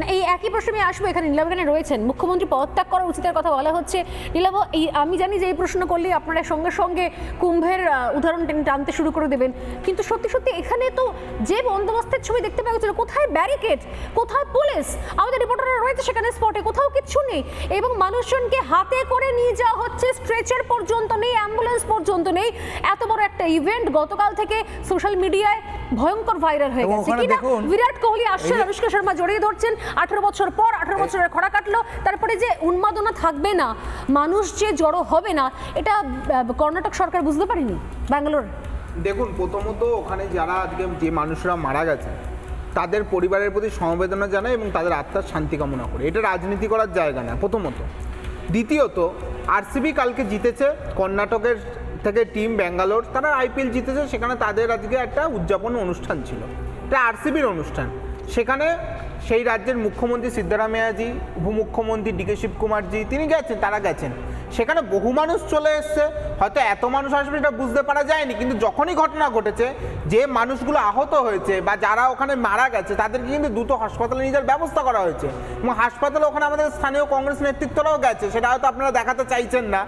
না এই একই প্রশ্নে আমি আসব এখানে নীলাভ এখানে রয়েছেন। মুখ্যমন্ত্রী পদত্যাগ করার উচিতের কথা বলা হচ্ছে। নীলাভ এই আমি জানি যে এই প্রশ্ন করলেই আপনারা সঙ্গে সঙ্গে কুম্ভের উদাহরণ টানতে শুরু করে দেবেন। কিন্তু সত্যি সত্যি এখানে তো যে বন্দোবস্তের ছবি দেখতে পাওয়া গেছিল কোথায় ব্যারিকেড কোথায় পুলিশ? আমাদের রিপোর্টাররা রয়েছে সেখানে স্পটে কোথাও কিচ্ছু নেই। এবং মানুষজনকে হাতে করে নিয়ে যাওয়া হচ্ছে স্ট্রেচার পর্যন্ত নেই অ্যাম্বুলেন্স পর্যন্ত নেই। এত বড় একটা ইভেন্ট গতকাল থেকে সোশ্যাল মিডিয়ায় ভয়ঙ্কর ভাইরাল হয়ে গেছে। কিনা বিরাট কোহলি আসছেন অনুষ্কা শর্মা জড়িয়ে ধরছেন। আঠারো বছর পর আঠারো বছরের খরা কাটলো তারপরে যে উন্মাদনা থাকবে না মানুষ যে জড়ো হবে না এটা কর্ণাটক সরকার বুঝতে পারেনি? ব্যাঙ্গালোর? দেখুন প্রথমত ওখানে যারা আজকে যে মানুষরা মারা গেছে তাদের পরিবারের প্রতি সমবেদনা জানায় এবং তাদের আত্মার শান্তি কামনা করে। এটা রাজনীতি করার জায়গা না প্রথমত। দ্বিতীয়ত আরসিবি কালকে জিতেছে কর্ণাটকের থেকে টিম ব্যাঙ্গালোর তারা আইপিএল জিতেছে সেখানে তাদের আজকে একটা উদযাপন অনুষ্ঠান ছিল। এটা আরসিবির অনুষ্ঠান। সেখানে সেই রাজ্যের মুখ্যমন্ত্রী সিদ্ধারামায়াজি উপমুখ্যমন্ত্রী ডিকে শিবকুমারজি, তিনি গেছেন, তারা গেছেন। সেখানে বহু মানুষ চলে এসছে, হয়তো এত মানুষ আসবে এটা বুঝতে পারা যায়নি, কিন্তু যখনই ঘটনা ঘটেছে, যে মানুষগুলো আহত হয়েছে বা যারা ওখানে মারা গেছে, তাদেরকে কিন্তু দ্রুত হাসপাতালে নিয়ে যাওয়ার ব্যবস্থা করা হয়েছে। এবং হাসপাতালে ওখানে আমাদের স্থানীয় কংগ্রেস নেতৃত্বরাও গেছে, সেটা হয়তো আপনারা দেখাতে চাইছেন না।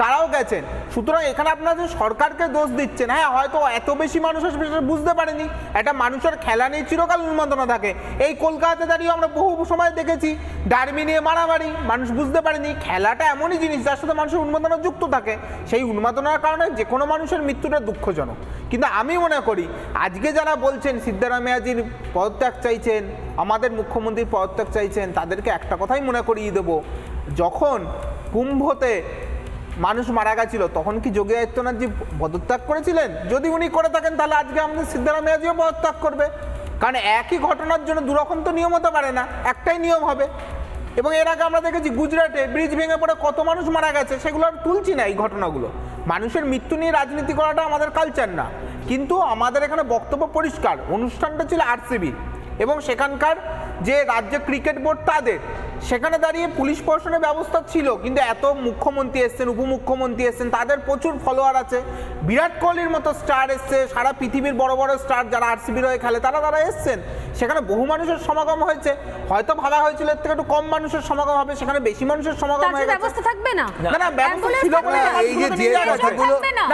তারাও গেছেন। সুতরাং এখানে আপনারা যে সরকারকে দোষ দিচ্ছেন হ্যাঁ হয়তো এত বেশি মানুষ বুঝতে পারেনি। একটা মানুষের খেলা নিয়ে চিরকাল উন্মাদনা থাকে। এই কলকাতাতে দাঁড়িয়ে আমরা বহু সময় দেখেছি ডারমি নিয়ে মারামারি, মানুষ বুঝতে পারেনি। খেলাটা এমনই জিনিস যার সাথে মানুষের উন্মাদনা যুক্ত থাকে। সেই উন্মাদনার কারণে যে কোনো মানুষের মৃত্যুটা দুঃখজনক। কিন্তু আমি মনে করি, আজকে যারা বলছেন সিদ্ধারামায়াজির পদত্যাগ চাইছেন, আমাদের মুখ্যমন্ত্রীর পদত্যাগ চাইছেন, তাদেরকে একটা কথাই মনে করিয়ে দেবো। যখন কুম্ভতে মানুষ মারা গেছিল, তখন কি যোগী আদিত্যনাথজি পদত্যাগ করেছিলেন? যদি উনি করে থাকেন, তাহলে আজকে আমাদের সিদ্ধারামায়াজিও পদত্যাগ করবে। কারণ একই ঘটনার জন্য দুরকম তো নিয়ম হতে পারে না, একটাই নিয়ম হবে। এবং এর আগে আমরা দেখেছি গুজরাটে ব্রিজ ভেঙে পড়ে কত মানুষ মারা গেছে, সেগুলো আর তুলছি না এই ঘটনাগুলো। মানুষের মৃত্যু নিয়ে রাজনীতি করাটা আমাদের কালচার না। কিন্তু আমাদের এখানে বক্তব্য পরিষ্কার, অনুষ্ঠানটা ছিল আরসিবি। এবং সেখানকার যে রাজ্য ক্রিকেট বোর্ড তাদের সেখানে দাঁড়িয়ে পুলিশ প্রশাসনের ব্যবস্থা ছিল কিন্তু এত মুখ্যমন্ত্রী এসছেন উপমুখ্যমন্ত্রী এসছেন তাদের প্রচুর ফলোয়ার আছে। বিরাট কোহলির মতো স্টার এসছে সারা পৃথিবীর বড় বড় স্টার যারা আরসিবির হয়ে খেলে তারা তারা এসছেন। সেখানে বহু মানুষের সমাগম হয়েছে হয়তো ভাবা হয়েছিল এর থেকে একটু কম মানুষের সমাগম হবে সেখানে বেশি মানুষের সমাগম হয়ে গেছে। ব্যবস্থা থাকবে না? না না ব্যবস্থা ছিল বলে এই যে যে কথাগুলো না।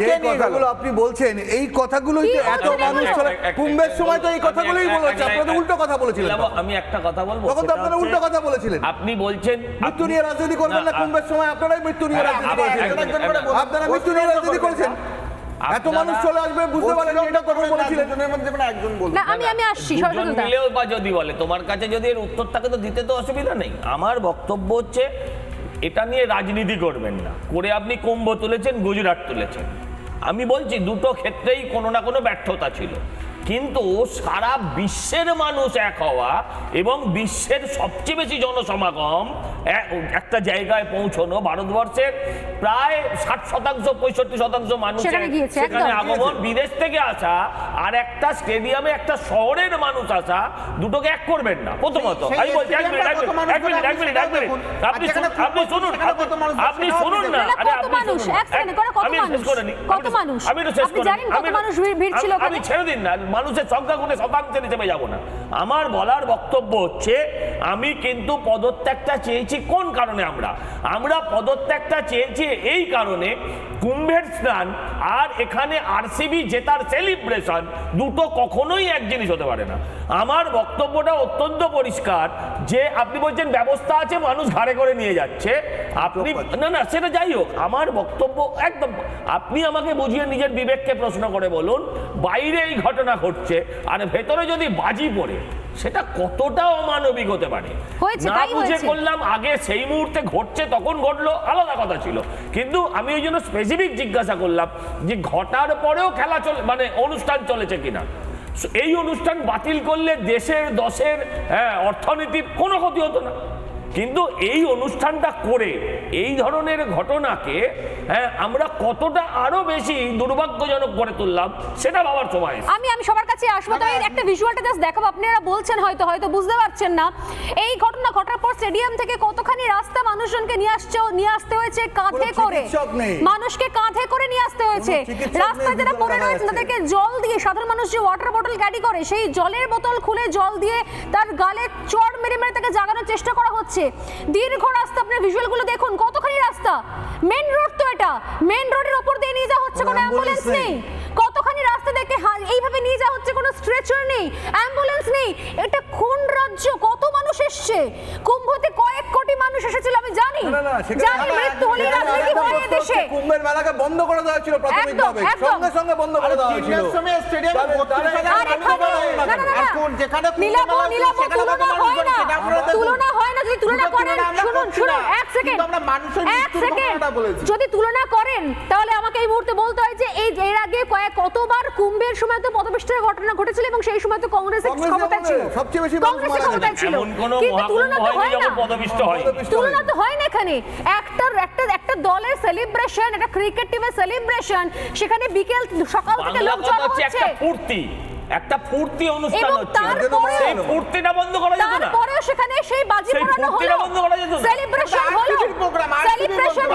কে নিয়ে কথাগুলো আপনি বলছেন এই কথাগুলোই তো এত মানুষ চলে কুম্ভের সময় তো এই আমি কথাগুলোই বলেছে আপনারা উল্টো কথা বলেছিলেন। আমি একটা কথা বলব তখন তো আপনারা উল্টো কথা বলেছিলেন। আপনি বলছেন মৃত্যু নিয়ে রাজনীতি করবেন না কুম্ভের সময় আপনারাই মৃত্যু নিয়ে রাজনীতি করেছেন। আপনারা মৃত্যু নিয়ে রাজনীতি করেছেন। এত মানুষ চলে আসবে বুঝতে পারেন এটা তখন বলেছিলেন। দুজনের মধ্যে কোনো একজন না আমি আমি আসছি মিলেও বা যদি বলে তোমার কাছে যদি এর উত্তর থাকে তো দিতে তো অসুবিধা নেই। আমার বক্তব্য হচ্ছে এটা নিয়ে রাজনীতি করবেন না। করে আপনি কুম্ভ তুলেছেন গুজরাট তুলেছেন। আমি বলছি দুটো ক্ষেত্রেই কোনো না কোনো ব্যর্থতা ছিল। কিন্তু সারা বিশ্বের মানুষ এক হওয়া এবং বিশ্বের সবচেয়ে বেশি জনসমাগম একটা জায়গায় পৌঁছানো ভারতবর্ষের প্রায় ষাট শতাংশ পঁয়ষট্টি শতাংশ মানুষ সেখানে। আগমন বিদেশ থেকে আসা আর একটা স্টেডিয়ামে একটা শহরের মানুষ আসা দুটোকে এক করবেন না প্রথমত আমি বলছি এক মিনিট এক মিনিট এক মিনিট এক মিনিট আপনি আপনি শুনুন- আপনি শুনুন না না, আরে আপনি শুনুন। আমি শেষ? করে। কত আমি শেষ করে আমি ছেড়ে দিন না মানুষের সংখ্যা গুণে শতাংশের হিসেবে যাব না। আমার বলার বক্তব্য হচ্ছে, আমি কিন্তু পদত্যাগটা চেয়েছি কোন কারণে আমরা? আমরা পদত্যাগটা চেয়েছি এই কারণে কুম্ভের স্নান আর এখানে আরসিবি জেতার সেলিব্রেশন দুটো কখনোই এক জিনিস হতে পারে না। আমার বক্তব্যটা অত্যন্ত পরিষ্কার যে আপনি বলছেন ব্যবস্থা আছে মানুষ ঘাড়ে করে নিয়ে যাচ্ছে। আপনি না না সেটা যাই হোক আমার বক্তব্য একদম আপনি আমাকে বুঝিয়ে নিজের বিবেককে প্রশ্ন করে বলুন বাইরে এই ঘটনা ঘটছে আর ভেতরে যদি বাজি পড়ে সেটা কতটা অমানবিক হতে পারে? হয়েছে, না বুঝে হয়েছে। করলাম আগে সেই মুহূর্তে ঘটছে তখন ঘটলো আলাদা কথা ছিল। কিন্তু আমি ওই জন্য স্পেসিফিক জিজ্ঞাসা করলাম যে ঘটার পরেও খেলা চলে মানে অনুষ্ঠান চলেছে কিনা। এই অনুষ্ঠান বাতিল করলে দেশের দশের হ্যাঁ, অর্থনীতির কোনো ক্ষতি হতো না। কিন্তু এই অনুষ্ঠানটা করে এই ধরনের ঘটনাকে হ্যাঁ আমরা কতটা আরও বেশি দুর্ভাগ্যজনক করে তুললাম সেটা ভাবার সময় আমি আমি সবার কাছে আসব তবে একটা ভিজুয়ালটা জাস্ট দেখাবো। আপনারা বলছেন হয়তো হয়তো বুঝতে পারছেন না। এই ঘটনা ঘটার পর স্টেডিয়াম থেকে কতখানি রাস্তা মানুষজনকে নিয়ে আসছে নিয়ে আসতে হয়েছে কাঁধে করে? মানুষকে কাঁধে করে নিয়ে আসতে হয়েছে। রাস্তায় যারা পড়ে যাচ্ছে। তাদেরকে জল দিয়ে সাধারণ মানুষ যে ওয়াটার বোতল ক্যারি করে সেই জলের বোতল খুলে জল দিয়ে তার গালে চড় মেরে মেরে তাকে জাগানোর চেষ্টা করা হচ্ছে। দীর্ঘ রাস্তা আপনার ভিজুয়ালগুলো দেখুন কতখানি রাস্তা? মেন রোড তো এটা। মেন রোডের উপর দিয়ে নিয়ে যাওয়া হচ্ছে কোনো অ্যাম্বুলেন্স নেই। কতখানি রাস্তা দেখে এইভাবে নিয়ে যাওয়া হচ্ছে কোনো স্ট্রেচার নেই। অ্যাম্বুলেন্স নেই। এটা কোন রাজ্য মানুষ এসছে কুম্ভতে কয়েক কোটি মানুষ এসেছিল আমি জানি। জানি মৃত্যু হলে রাজনীতি হয় এদেশে। কুম্ভের মেলাকে বন্ধ করে দেওয়া হয়েছিল প্রাথমিকভাবে। সঙ্গে সঙ্গে বন্ধ করে দেওয়া হয়েছিল। চিন্নাস্বামী স্টেডিয়ামে তাহলে- 32 হাজার তাহলে- আর এখানে না না না আর কোন- যেখানে নীলাভ নীলাভ তুলনা হয় না। তুলনা হয় না যদি তুলনা করেন। শুনুন শুনুন এক সেকেন্ড। আমরা মানুষের এক সেকেন্ড। যদি তুলনা করেন তাহলে আমাকে এই মুহূর্তে বলতে হয় যে এই এর আগে কয়েক কতবার কুম্ভের সময় তো পদবিষ্টের ঘটনা ঘটেছিল এবং সেই সময় তো কংগ্রেস কংগ্রেস ক্ষমতায় ছিল। সবচেয়ে বেশি কংগ্রেসের মারা ক্ষমতায় ছিল। কিন্তু তুলনা তো হয় না। যখন হয় তুলনা তো হয় না এখানে। একটা একটা একটা দলের সেলিব্রেশন একটা ক্রিকেট টিমের সেলিব্রেশন সেখানে বিকেল সকাল থেকে লোক জড়ো হচ্ছে একটা ফুর্তি। একটা ফুর্তি অনুষ্ঠান এবং হচ্ছে। সেই ফুর্তিটা বন্ধ করা যেত না। তারপরেও সেখানে সেই বাজি পোড়ানো হলো। বন্ধ করা যেত না। সেলিব্রেশন হলো। সেলিব্রেশন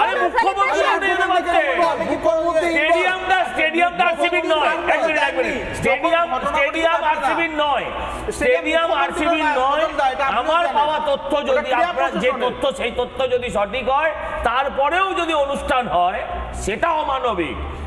স্টেডিয়াম স্টেডিয়াম আরসিবির নয়। স্টেডিয়াম আরসিবির নয়। আমার পাওয়া তথ্য যদি আপনার যে তথ্য সেই তথ্য যদি সঠিক হয় তারপরেও যদি অনুষ্ঠান হয় সেটা অমানবিক